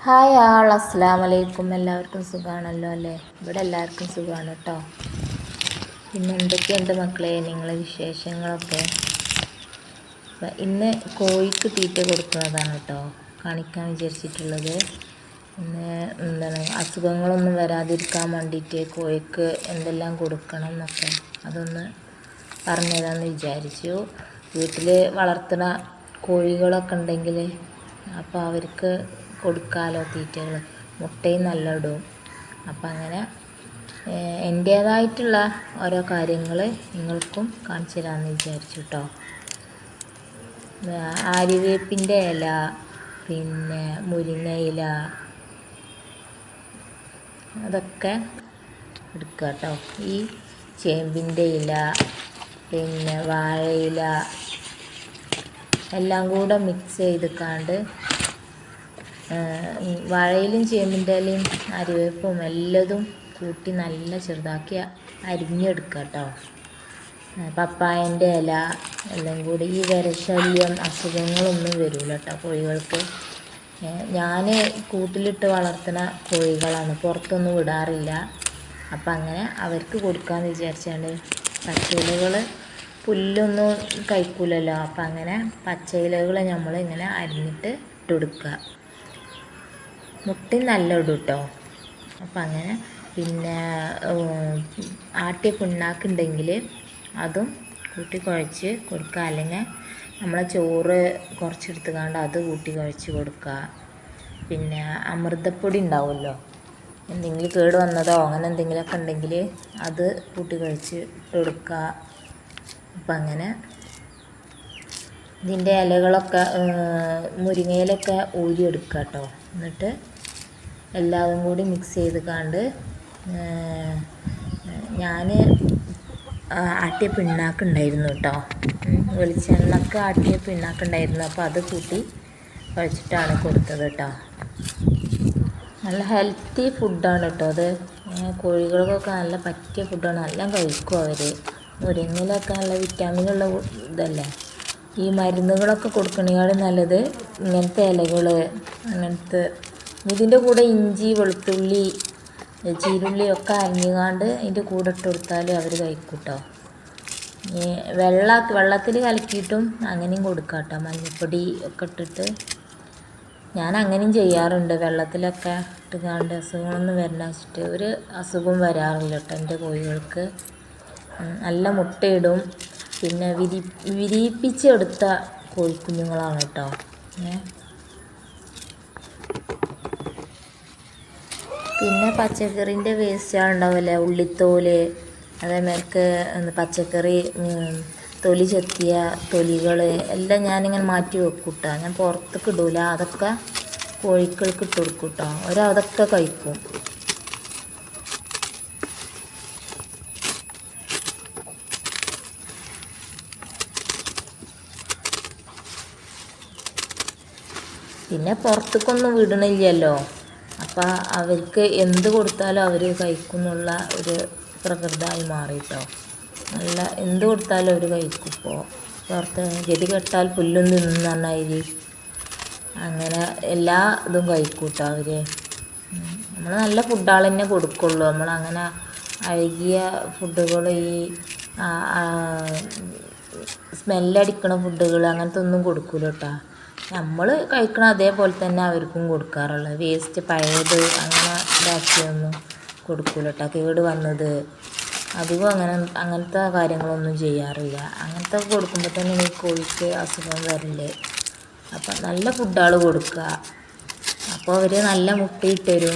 Hi ആൾ അസ്സാം വലൈക്കും എല്ലാവർക്കും സുഖമാണല്ലോ അല്ലേ? ഇവിടെ എല്ലാവർക്കും സുഖമാണ് കേട്ടോ പിന്നെ എന്തൊക്കെയുണ്ട് മക്കളെ? നിങ്ങളെ വിശേഷങ്ങളൊക്കെ? ഇന്ന് കോഴിക്ക് തീറ്റ കൊടുക്കുന്നതാണ് കേട്ടോ കാണിക്കാൻ വിചാരിച്ചിട്ടുള്ളത്. പിന്നെ എന്താണ് അസുഖങ്ങളൊന്നും വരാതിരിക്കാൻ വേണ്ടിയിട്ട് കോഴിക്ക് എന്തെല്ലാം കൊടുക്കണം എന്നൊക്കെ അതൊന്ന് പറഞ്ഞുതരാമെന്ന് വിചാരിച്ചു. വീട്ടിൽ വളർത്തുന്ന കോഴികളൊക്കെ ഉണ്ടെങ്കിൽ അപ്പോൾ അവർക്ക് കൊടുക്കാമല്ലോ തീറ്റകൾ. മുട്ടയും നല്ല ഇടും. അപ്പം അങ്ങനെ എന്റേതായിട്ടുള്ള ഓരോ കാര്യങ്ങൾ നിങ്ങൾക്കും കാണിച്ചു തരാമെന്ന് വിചാരിച്ചു കേട്ടോ ആര്യവേപ്പിന്റെ ഇല പിന്നെ മുരിങ്ങയില അതൊക്കെ എടുക്കുക കേട്ടോ ഈ ചേമ്പിന്റെ ഇല പിന്നെ വാഴയില എല്ലാം കൂടെ മിക്സ് ചെയ്തിക്കാണ്ട് വാഴയിലും ചേമ്പിന്റെ ഇലയും അരിവേപ്പും എല്ലതും കൂട്ടി നല്ല ചെറുതാക്കി അരിഞ്ഞെടുക്കുക കേട്ടോ പപ്പായന്റെ ഇല എല്ലാം കൂടി ഈ വിരശല്യം അസുഖങ്ങളൊന്നും വരില്ല കേട്ടോ കോഴികൾക്ക് ഞാൻ കൂട്ടിലിട്ട് വളർത്തുന്ന കോഴികളാണ്. പുറത്തൊന്നും വിടാറില്ല. അപ്പം അങ്ങനെ അവർക്ക് കൊടുക്കാമെന്ന് വിചാരിച്ചാണ്ട് പച്ചിലകൾ പുല്ലൊന്നും കഴിക്കൂലല്ലോ. അപ്പം അങ്ങനെ പച്ചയിലകൾ നമ്മൾ ഇങ്ങനെ അരിഞ്ഞിട്ട് ഇട്ട് മുട്ടയും നല്ല ഇടും കേട്ടോ അപ്പം അങ്ങനെ പിന്നെ ആട്ടിയ പിണ്ണാക്കുണ്ടെങ്കിൽ അതും കൂട്ടി കുഴച്ച് കൊടുക്കുക അല്ലെങ്കിൽ നമ്മളെ ചോറ് കുറച്ചെടുത്ത് കണ്ട് അത് കൂട്ടി കുഴച്ച് കൊടുക്കുക പിന്നെ അമൃതപ്പൊടി ഉണ്ടാവുമല്ലോ? എന്തെങ്കിലും കേട് വന്നതോ അങ്ങനെ എന്തെങ്കിലുമൊക്കെ ഉണ്ടെങ്കിൽ അത് കൂട്ടി കഴിച്ച് കൊടുക്കുക അപ്പം അങ്ങനെ ഇതിന്റെ ഇലകളൊക്കെ മുരിങ്ങയിലൊക്കെ ഊരിയെടുക്കുക കേട്ടോ എന്നിട്ട് എല്ലാതും കൂടി മിക്സ് ചെയ്ത് കണ്ട് ഞാൻ ആട്ടിയ പിണ്ണാക്കുണ്ടായിരുന്നു കേട്ടോ വെളിച്ചെണ്ണക്ക് ആട്ടിയ പിണ്ണാക്കുണ്ടായിരുന്നു അപ്പോൾ അത് കൂട്ടി കഴിച്ചിട്ടാണ് കൊടുത്തത് കേട്ടോ നല്ല ഹെൽത്തി ഫുഡാണ് കേട്ടോ അത്. കോഴികൾക്കൊക്കെ നല്ല പറ്റിയ ഫുഡാണ് എല്ലാം കഴിക്കും അവർ മുരിങ്ങയിലൊക്കെ നല്ല വിറ്റാമിനുള്ള ഇതല്ലേ? ഈ മരുന്നുകളൊക്കെ കൊടുക്കണേക്കാളും നല്ലത് ഇങ്ങനത്തെ ഇലകൾ അങ്ങനത്തെ ഇതിന്റെ കൂടെ ഇഞ്ചി വെളുത്തുള്ളി ചീരുള്ളി ഒക്കെ അരിഞ്ഞുകാണ്ട് അതിന്റെ കൂടെ ഇട്ട് കൊടുത്താൽ അവർ കഴിക്കും കേട്ടോ വെള്ള വെള്ളത്തിൽ കലക്കിയിട്ടും അങ്ങനെയും കൊടുക്കാം കേട്ടോ മഞ്ഞൾപ്പൊടി ഒക്കെ ഇട്ടിട്ട് ഞാൻ അങ്ങനെയും ചെയ്യാറുണ്ട്. വെള്ളത്തിലൊക്കെ ഇട്ടുകാണ്ട് അസുഖങ്ങളൊന്നും വരണ വെച്ചിട്ട് ഒരു അസുഖവും വരാറില്ല കേട്ടോ എന്റെ കോഴികൾക്ക്. നല്ല മുട്ടയിടും. പിന്നെ വിരി വിരിയിപ്പിച്ചെടുത്ത കോഴിക്കുഞ്ഞുങ്ങളാണ് കേട്ടോ. പിന്നെ പച്ചക്കറീന്റെ വേസ്റ്റാണ് ഉണ്ടാവില്ലേ ഉള്ളിത്തോൽ അതേമാതിരിക്ക് പച്ചക്കറി തൊലി ചെത്തിയ തൊലികൾ എല്ലാം ഞാനിങ്ങനെ മാറ്റി വെക്കും കേട്ടോ ഞാൻ പുറത്തേക്ക് ഇടൂല. അതൊക്കെ കോഴിക്കൾക്ക് ഇട്ട് കൊടുക്കും കേട്ടോ അവരതൊക്കെ കഴിക്കും. പിന്നെ പുറത്തേക്കൊന്നും വിടണില്ലല്ലോ. അപ്പം അവർക്ക് എന്ത് കൊടുത്താലും അവർ കഴിക്കുന്നുള്ള ഒരു പ്രകൃതമായി മാറിയിട്ടോ നല്ല എന്ത് കൊടുത്താലും അവർ കഴിക്കും ഇപ്പോൾ പുറത്ത് ഗതി കെട്ടാൽ പുല്ലും തിന്നും പറഞ്ഞാൽ അങ്ങനെ എല്ലാ ഇതും കഴിക്കും കേട്ടോ അവർ നമ്മൾ നല്ല ഫുഡുകൾ തന്നെ കൊടുക്കുള്ളൂ. നമ്മൾ അങ്ങനെ അഴുകിയ ഫുഡുകൾ ഈ സ്മെല്ലടിക്കണ ഫുഡുകൾ അങ്ങനത്തെ ഒന്നും കൊടുക്കൂല കേട്ടോ. നമ്മൾ കഴിക്കണ അതേപോലെ തന്നെ അവർക്കും കൊടുക്കാറുള്ളത്. വേസ്റ്റ് പഴയത് അങ്ങനെ ഇതാക്കിയൊന്നും കൊടുക്കൂല കേട്ടോ കേട് വന്നത് അധികം അങ്ങനെ അങ്ങനത്തെ കാര്യങ്ങളൊന്നും ചെയ്യാറില്ല. അങ്ങനത്തെ കൊടുക്കുമ്പോൾ തന്നെ ഈ കോഴിക്ക് അസുഖം വരില്ലേ അപ്പം നല്ല ഫുഡാൾ കൊടുക്കുക അപ്പോൾ അവർ നല്ല മുട്ടയിട്ട്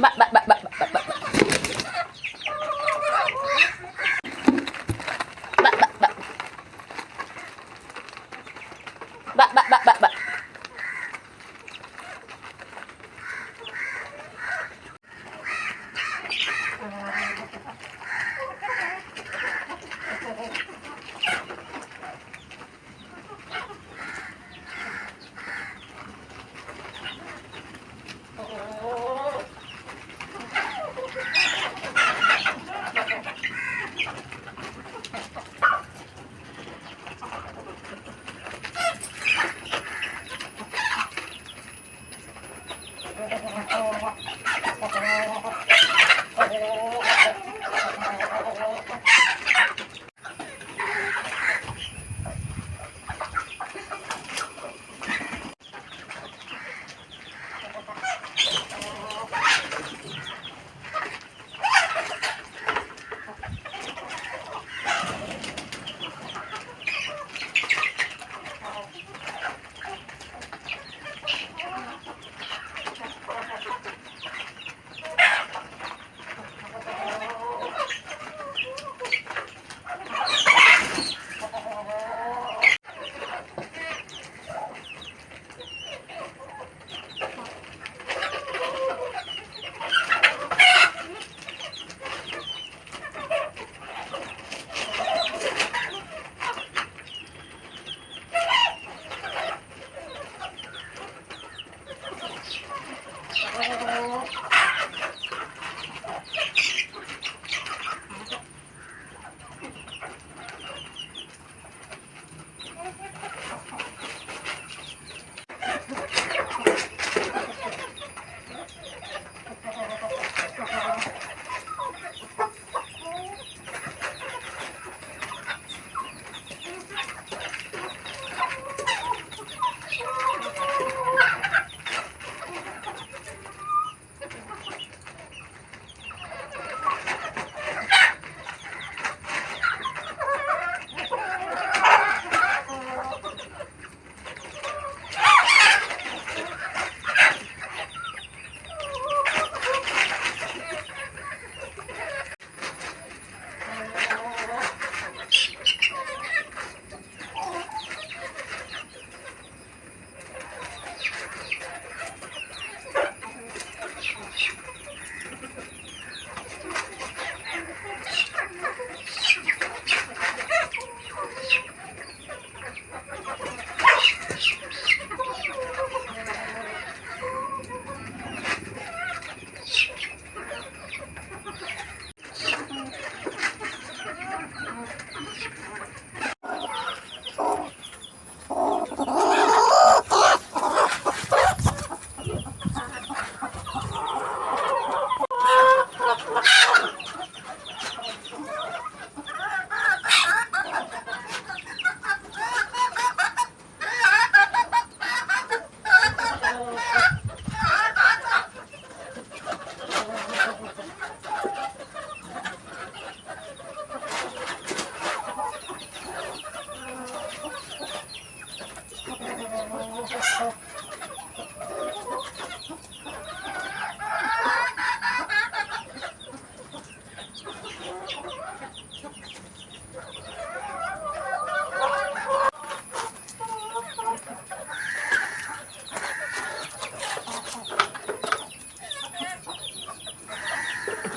bạn bạn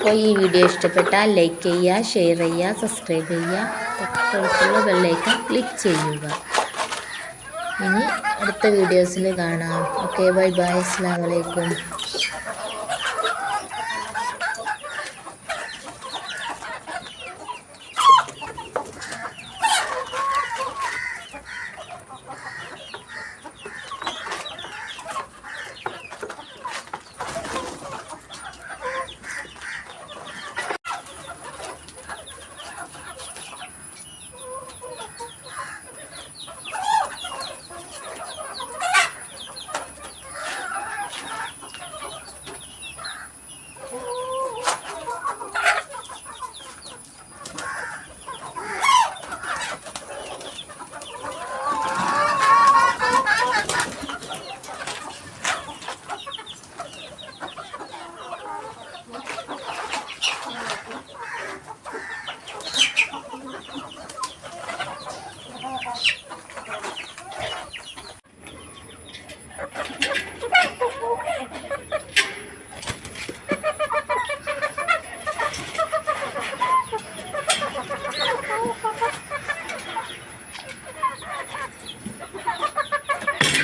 അപ്പോൾ ഈ വീഡിയോ ഇഷ്ടപ്പെട്ടാൽ ലൈക്ക് ചെയ്യുക ഷെയർ ചെയ്യുക സബ്സ്ക്രൈബ് ചെയ്യുക തൊട്ടടുത്തുള്ള ബെല്ലൈക്കൺ ക്ലിക്ക് ചെയ്യുക. ഇനി അടുത്ത വീഡിയോസിൽ കാണാം. ഓക്കെ ബൈ ബൈ അസ്സാം വലൈക്കും